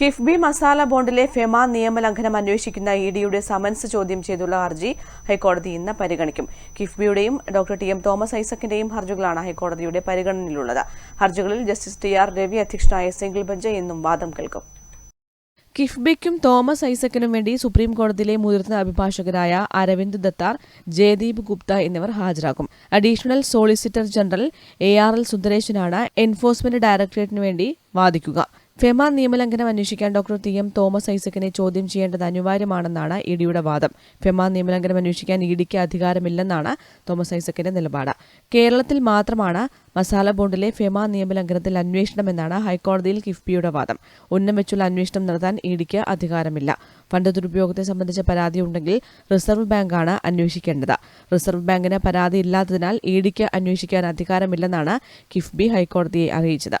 KIIFB masala ബോണ്ടിലെ FEMA നിയമലംഘനം അന്വേഷിക്കുന്ന E ഡിയുടെ സമൻസ് ചോദ്യം ചെയ്തുള്ള ഹർജി ഹൈക്കോടതി ഇന്ന് പരിഗണിക്കും. കിഫ്ബിയുടെയും ഡോക്ടർ ടി എം തോമസ് ഐസക്കിന്റെയും ഹർജികളാണ് ഹൈക്കോടതിയുടെ പരിഗണനയിലുള്ളത്. ഹർജികളിൽ ജസ്റ്റിസ് ടി ആർ രവി അധ്യക്ഷനായ സിംഗിൾ ബെഞ്ച് എന്നും വാദം കേൾക്കും. കിഫ്ബിക്കും തോമസ് ഐസക്കിനും വേണ്ടി സുപ്രീം കോടതിയിലെ മുതിർന്ന അഭിഭാഷകരായ അരവിന്ദ് ദത്താർ ജയദീപ് ഗുപ്ത എന്നിവർ ഹാജരാകും. Additional solicitor general A R L സുന്ദരേശനാണ് enforcement ഡയറക്ടറേറ്റിന് വേണ്ടി വാദിക്കുക. ഫെമ നിയമലംഘനം അന്വേഷിക്കാൻ ഡോക്ടർ ടി എം തോമസ് ഐസക്കിനെ ചോദ്യം ചെയ്യേണ്ടത് അനിവാര്യമാണെന്നാണ് ഇഡിയുടെ വാദം. ഫെമ നിയമലംഘനം അന്വേഷിക്കാൻ ഇഡിക്ക് അധികാരമില്ലെന്നാണ് തോമസ് ഐസക്കിന്റെ നിലപാട്. കേരളത്തിൽ മാത്രമാണ് മസാല ബോണ്ടിലെ ഫെമ നിയമലംഘനത്തിൽ അന്വേഷണമെന്നാണ് ഹൈക്കോടതിയിൽ കിഫ്ബിയുടെ വാദം. ഉന്നം വെച്ചുള്ള അന്വേഷണം നടത്താൻ ഇഡിക്ക് അധികാരമില്ല. ഫണ്ട് ദുരുപയോഗത്തെ സംബന്ധിച്ച പരാതി ഉണ്ടെങ്കിൽ റിസർവ് ബാങ്കാണ് അന്വേഷിക്കേണ്ടത്. റിസർവ് ബാങ്കിന് പരാതി ഇല്ലാത്തതിനാൽ ഇഡിക്ക് അന്വേഷിക്കാൻ അധികാരമില്ലെന്നാണ് കിഫ്ബി ഹൈക്കോടതിയെ അറിയിച്ചത്.